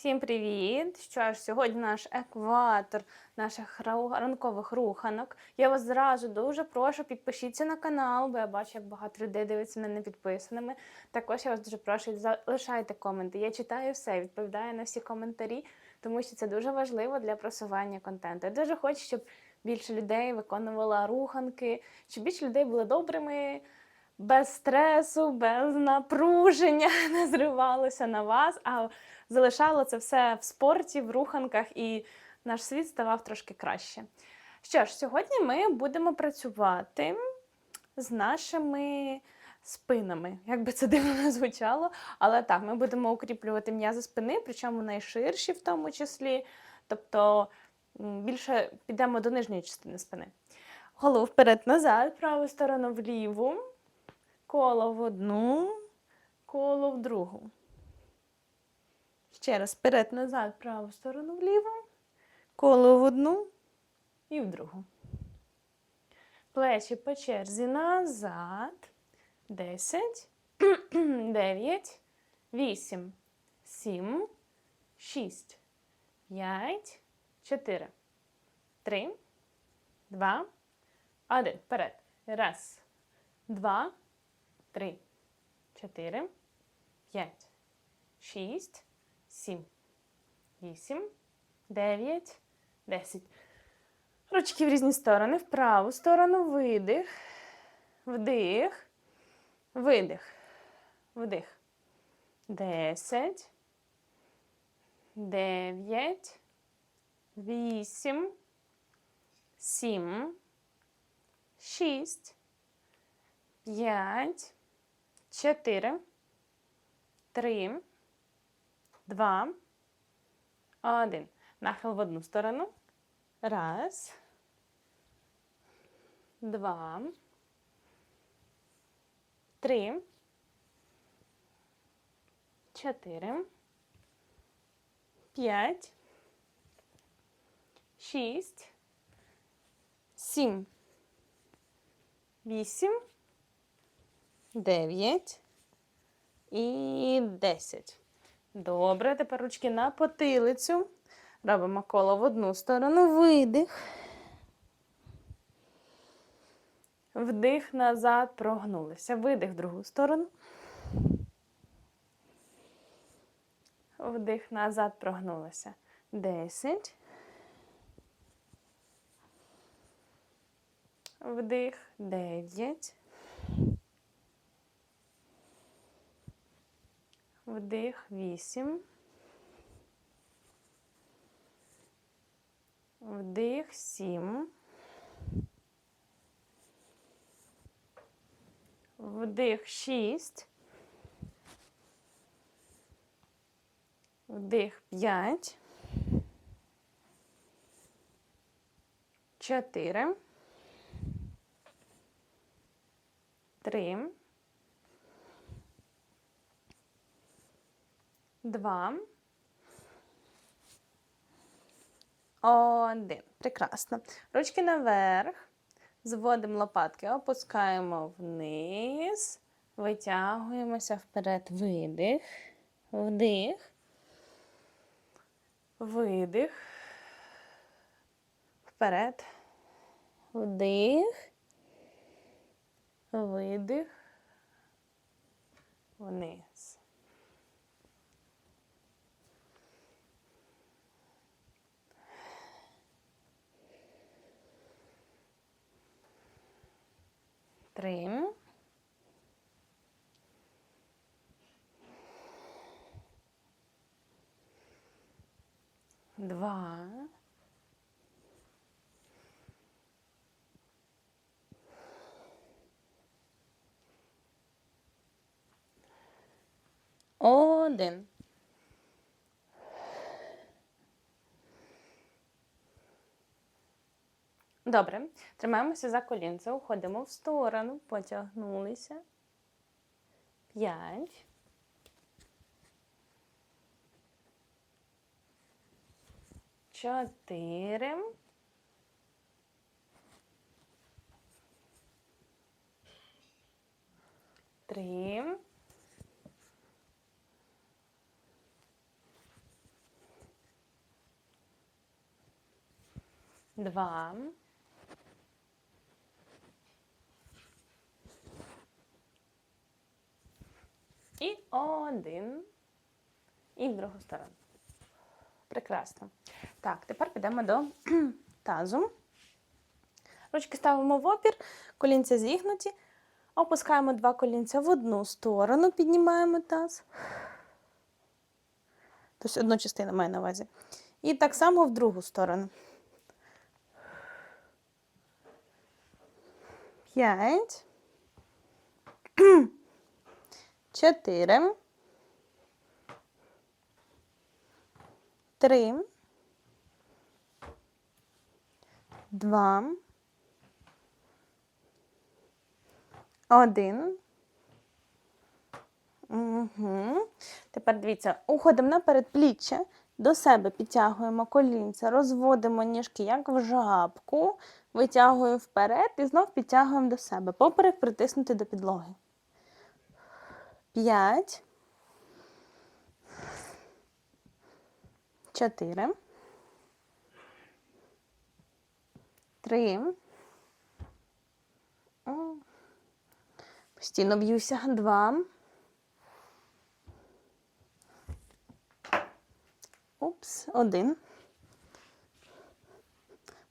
Всім привіт! Що ж, сьогодні наш екватор наших ранкових руханок. Я вас зразу дуже прошу, підпишіться на канал, бо я бачу, як багато людей дивиться мене не підписаними. Також я вас дуже прошу, залишайте коменти. Я читаю все, відповідаю на всі коментарі, тому що це дуже важливо для просування контенту. Я дуже хочу, щоб більше людей виконувало руханки, щоб більше людей були добрими. Без стресу, без напруження не зривалося на вас, а залишало це все в спорті, в руханках, і наш світ ставав трошки краще. Що ж, сьогодні ми будемо працювати з нашими спинами. Як би це дивно не звучало, але так, ми будемо укріплювати м'язи спини, причому найширші в тому числі. Тобто більше підемо до нижньої частини спини. Голову вперед-назад, праву сторону вліву, коло в одну, коло в другу. Ще раз вперед назад, праву сторону вліво, коло в одну і в другу. Плечі по черзі назад. 10, 9, 8, 7, 6, 5, 4, 3, 2, 1. Вперед. Раз, два, три, чотири, п'ять, шість, сім, вісім, дев'ять, десять. Ручки в різні сторони. В праву сторону видих, вдих, видих, вдих. Десять, дев'ять, вісім, сім, шість, п'ять, чотири, три, два, один. Нахил в одну сторону. Раз. Два. Три. Чотири. П'ять. Шість. Сім. Вісім. Дев'ять. І десять. Добре, тепер ручки на потилицю. Робимо коло в одну сторону, видих. Вдих назад, прогнулися. Видих в другу сторону. Вдих назад, прогнулися. Десять. Вдих. Дев'ять. Вдих. Вісім. Вдих. Сім. Вдих. Шість. Вдих. П'ять. Чотири. Три. Два. Один. Прекрасно. Ручки наверх. Зводимо лопатки, опускаємо вниз. Витягуємося вперед. Видих. Вдих. Видих. Вперед. Вдих. Видих. Вниз. Три. Два. Один. Добре. Тримаємося за колінце, уходимо в сторону, потягнулися. П'ять. Чотири. Три. Два. Один. І в другу сторону. Прекрасно. Так, тепер підемо до тазу. Ручки ставимо в опір, колінця зігнуті. Опускаємо два колінця в одну сторону, піднімаємо таз. Тобто одну частину маю на увазі. І так само в другу сторону. П'ять. Чотири. Три. Два. Один. Угу. Тепер дивіться, уходимо на передпліччя, до себе підтягуємо колінця, розводимо ніжки, як в жабку, витягуємо вперед і знов підтягуємо до себе. Поперек притиснути до підлоги. П'ять. Чотири. Три. Постійно б'юся. Два. Упс, один.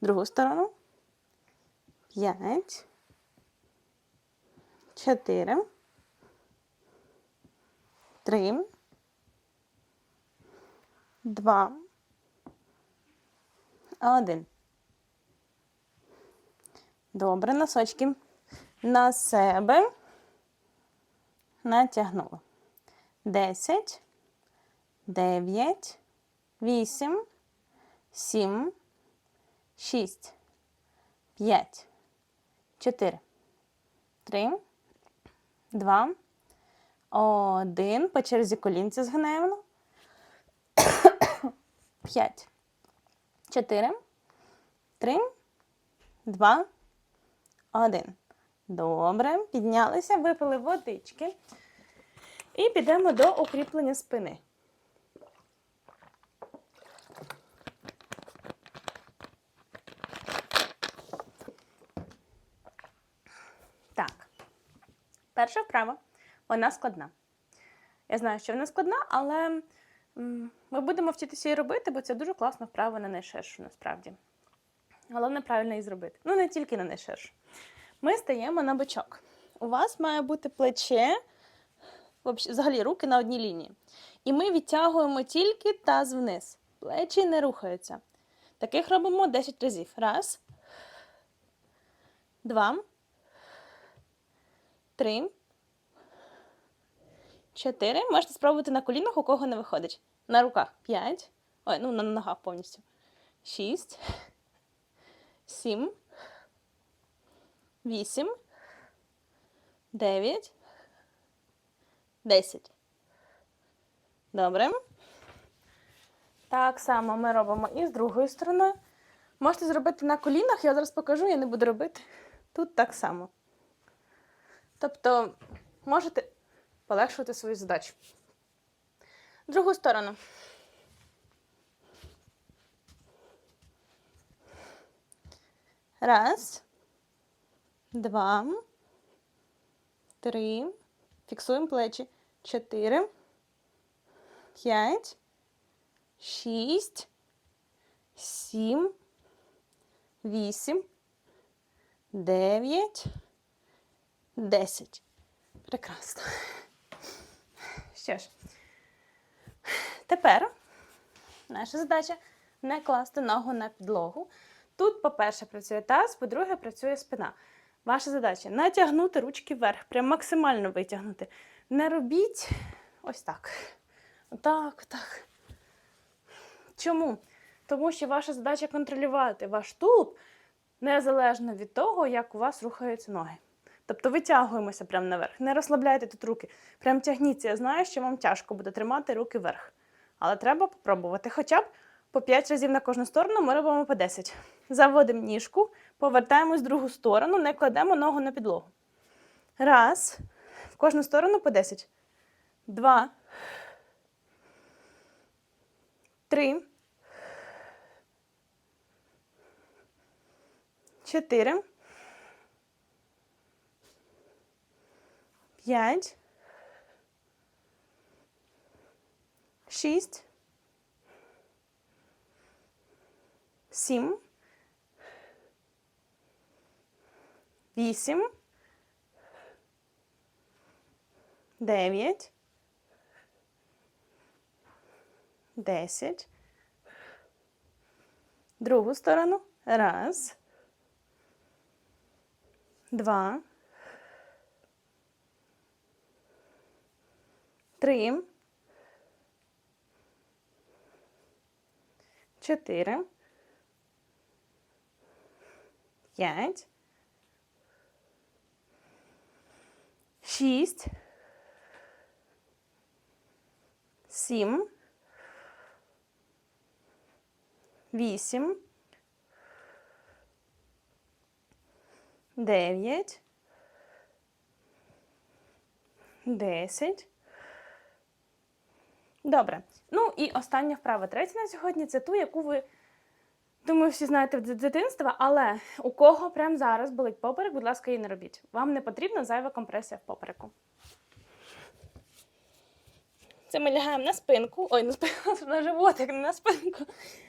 Другу сторону. П'ять. Чотири. Три. Два. Один. Добре, носочки на себе натягнули. Десять, дев'ять, вісім, сім, шість, п'ять, чотири, три, два, один. По черзі колінці згинаємо. П'ять, чотири, три, два, один. Добре, піднялися, випили водички. І підемо до укріплення спини. Так. Перша вправа, вона складна. Я знаю, що вона складна, але ми будемо вчитися її робити, бо це дуже класна вправа на найширшу, насправді. Головне правильно її зробити. Ну, не тільки на найширшу. Ми стаємо на бочок. У вас має бути плече, взагалі руки на одній лінії. І ми відтягуємо тільки таз вниз. Плечі не рухаються. Таких робимо 10 разів. Раз. Два. Три. Чотири. Можете спробувати на колінах, у кого не виходить. На руках. П'ять. Ой, ну на ногах повністю. Шість. Сім. Вісім. Дев'ять. Десять. Добре. Так само ми робимо і з другої сторони. Можете зробити на колінах, я зараз покажу, я не буду робити. Тут так само. Тобто, можете полегшувати свою задачу. Другу сторону. Раз. Два. Три. Фіксуємо плечі. Чотири. П'ять. Шість. Сім. Вісім. Дев'ять. Десять. Прекрасно. Що ж, тепер наша задача не класти ногу на підлогу. Тут, по-перше, працює таз, по-друге, працює спина. Ваша задача натягнути ручки вверх, прям максимально витягнути. Не робіть ось так. Отак, отак. Чому? Тому що ваша задача контролювати ваш тулуб незалежно від того, як у вас рухаються ноги. Тобто витягуємося прямо наверх. Не розслабляйте тут руки. Прям тягніться. Я знаю, що вам тяжко буде тримати руки вверх. Але треба попробувати. Хоча б по 5 разів на кожну сторону ми робимо по 10. Заводимо ніжку, повертаємось в другу сторону, не кладемо ногу на підлогу. Раз. В кожну сторону по 10. Два. Три. чотири, п'ять, шість, сім, вісім, дев'ять, десять. Другу сторону. Раз. Два. Три. Чотири. П'ять. Шість. Сім. Вісім. Дев'ять. Десять. Добре. Ну і остання вправа третя на сьогодні це ту, яку ви, думаю, всі знаєте з дитинства, але у кого прямо зараз болить поперек, будь ласка, її не робіть. Вам не потрібна зайва компресія в попереку. Це ми лягаємо на спинку. Ой, на спинку, на животик, не на спинку.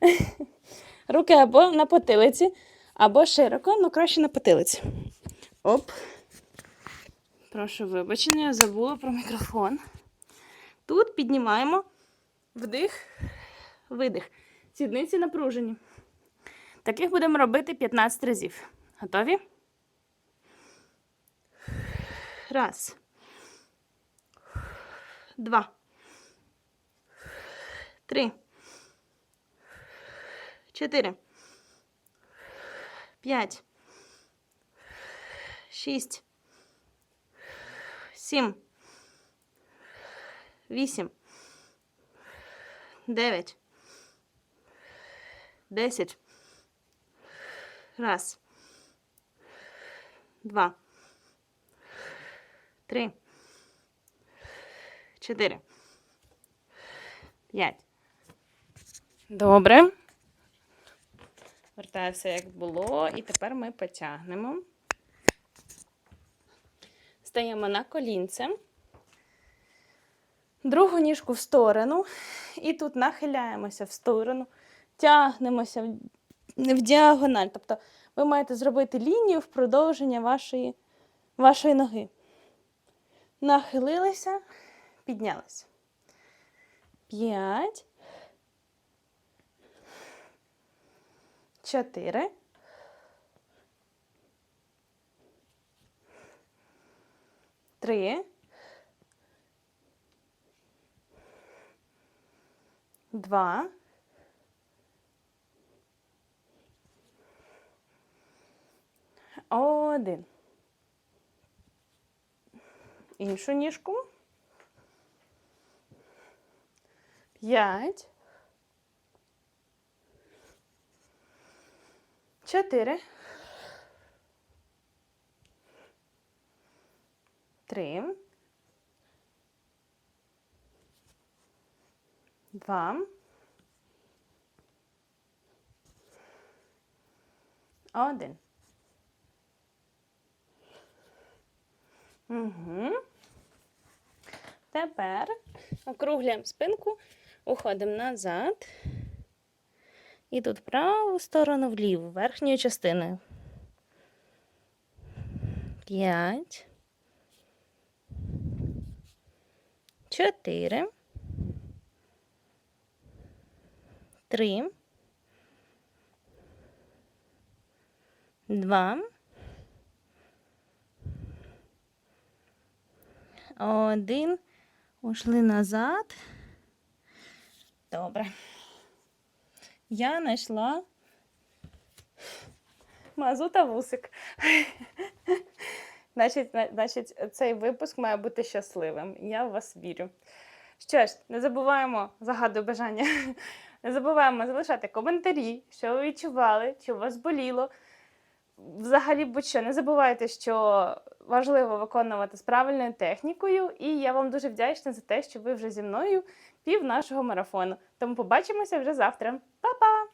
Руки або на потилиці, або широко, ну краще на потилиці. Оп. Прошу вибачення, я забула про мікрофон. Тут піднімаємо вдих, видих. Сідниці напружені. Таких будемо робити 15 разів. Готові? Раз. Два. Три. Чотири. П'ять. Шість. Сім. Вісім. Дев'ять. Десять. Раз. Два. Три. Чотири. П'ять. Добре. Вертаю все, як було. І тепер ми потягнемо. Стаємо на колінце. Другу ніжку в сторону. І тут нахиляємося в сторону, тягнемося в, в діагональ. Тобто ви маєте зробити лінію в продовження вашої, вашої ноги. Нахилилися, піднялися. П'ять. Чотири. Три. Два. Один. Іншу ніжку. П'ять. Чотири. Три. Два. Один. Угу. Тепер округлюємо спинку, уходимо назад. І тут праву сторону вліву, верхньою частиною. П'ять. Чотири. Три. Два. Один. Ушли назад. Добре. Я знайшла мазута вусик. Значить, значить, цей випуск має бути щасливим. Я в вас вірю. Що ж, не забуваємо, загадую бажання. Не забуваємо залишати коментарі, що ви відчували, що вас боліло. Взагалі, будь-що, не забувайте, що важливо виконувати з правильною технікою, і я вам дуже вдячна за те, що ви вже зі мною пів нашого марафону. Тому побачимося вже завтра. Па-па!